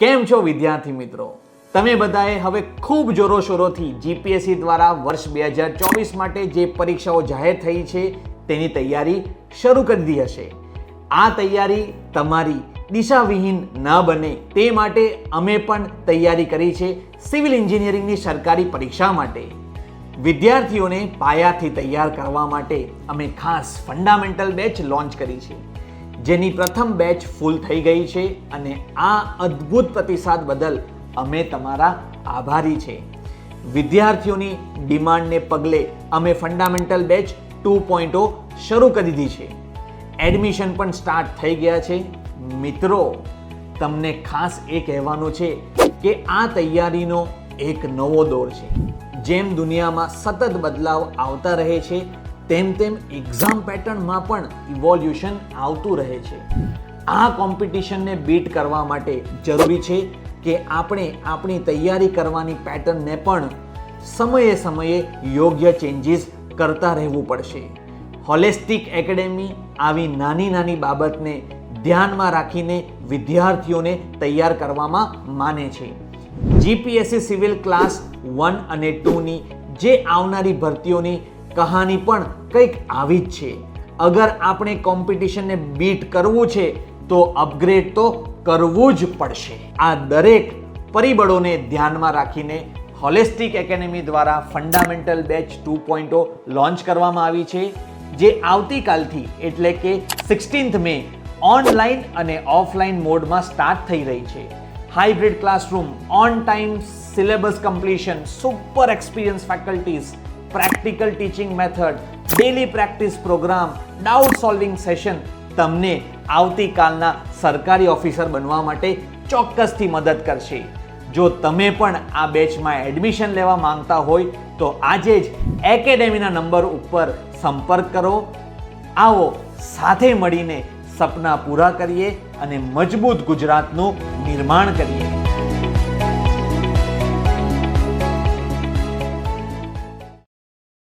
કેમ છો વિદ્યાર્થી મિત્રો? તમે બધાએ હવે ખૂબ જોરોશોરોથી જીપીએસસી દ્વારા વર્ષ બે હજાર ચોવીસ માટે જે પરીક્ષાઓ જાહેર થઈ છે, તેની તૈયારી શરૂ કરી દીધી હશે. આ તૈયારી તમારી દિશાવિહીન ન બને તે માટે અમે પણ તૈયારી કરી છે સિવિલ એન્જિનિયરિંગની સરકારી પરીક્ષા માટે. વિદ્યાર્થીઓને પાયાથી તૈયાર કરવા માટે અમે ખાસ ફંડામેન્ટલ બેચ લોન્ચ કરી છે. જેની પ્રથમ બેચ ફૂલ થઈ ગઈ છે અને આ અદ્ભુત પ્રતિસાદ બદલ અમે તમારા આભારી છે. વિદ્યાર્થીઓની ડિમાન્ડને પગલે અમે ફંડામેન્ટલ બેચ ટુ પોઈન્ટો શરૂ કરી દીધી છે. એડમિશન પણ સ્ટાર્ટ થઈ ગયા છે. મિત્રો, તમને ખાસ એ કહેવાનું છે કે આ તૈયારીનો એક નવો દોર છે. જેમ દુનિયામાં સતત બદલાવ આવતા રહે છે તેમ તેમ એક્ઝામ પેટર્નમાં પણ ઇવોલ્યુશન આવતું રહે છે. આ કોમ્પિટિશનને બીટ કરવા માટે જરૂરી છે કે આપણે આપણી તૈયારી કરવાની પેટર્નને પણ સમયે સમયે યોગ્ય ચેન્જીસ કરતા રહેવું પડશે. હોલેસ્ટિક એકેડેમી આવી નાની નાની બાબતને ધ્યાનમાં રાખીને વિદ્યાર્થીઓને તૈયાર કરવામાં માને છે. જીપીએસસી સિવિલ ક્લાસ વન અને ટુની જે આવનારી ભરતીઓની કહાની પણ કંઈક આવી જ છે. અગર આપણે કોમ્પિટિશનને બીટ કરવું છે, તો અપગ્રેડ તો કરવું જ પડશે. આ દરેક પરિબળોને ધ્યાનમાં રાખીને હોલિસ્ટિક એકેડેમી દ્વારા fundamental batch two point o launch કરવામાં આવી છે, જે આવતીકાલથી, એટલે કે sixteenth May online and offline મોડમાં સ્ટાર્ટ થઈ રહી છે. Hybrid classroom on time syllabus completion super experience faculties practical teaching method, daily practice programme, doubt solving session તમને આવતીકાલના સરકારી ઓફિસર બનવા માટે ચોક્કસથી મદદ કરશે. જો તમે પણ આ બેચમાં એડમિશન લેવા માંગતા હોય, તો આજે જ એકેડેમીના નંબર ઉપર સંપર્ક કરો. આવો સાથે મળીને સપના પૂરા કરીએ અને મજબૂત ગુજરાતનું નિર્માણ કરીએ.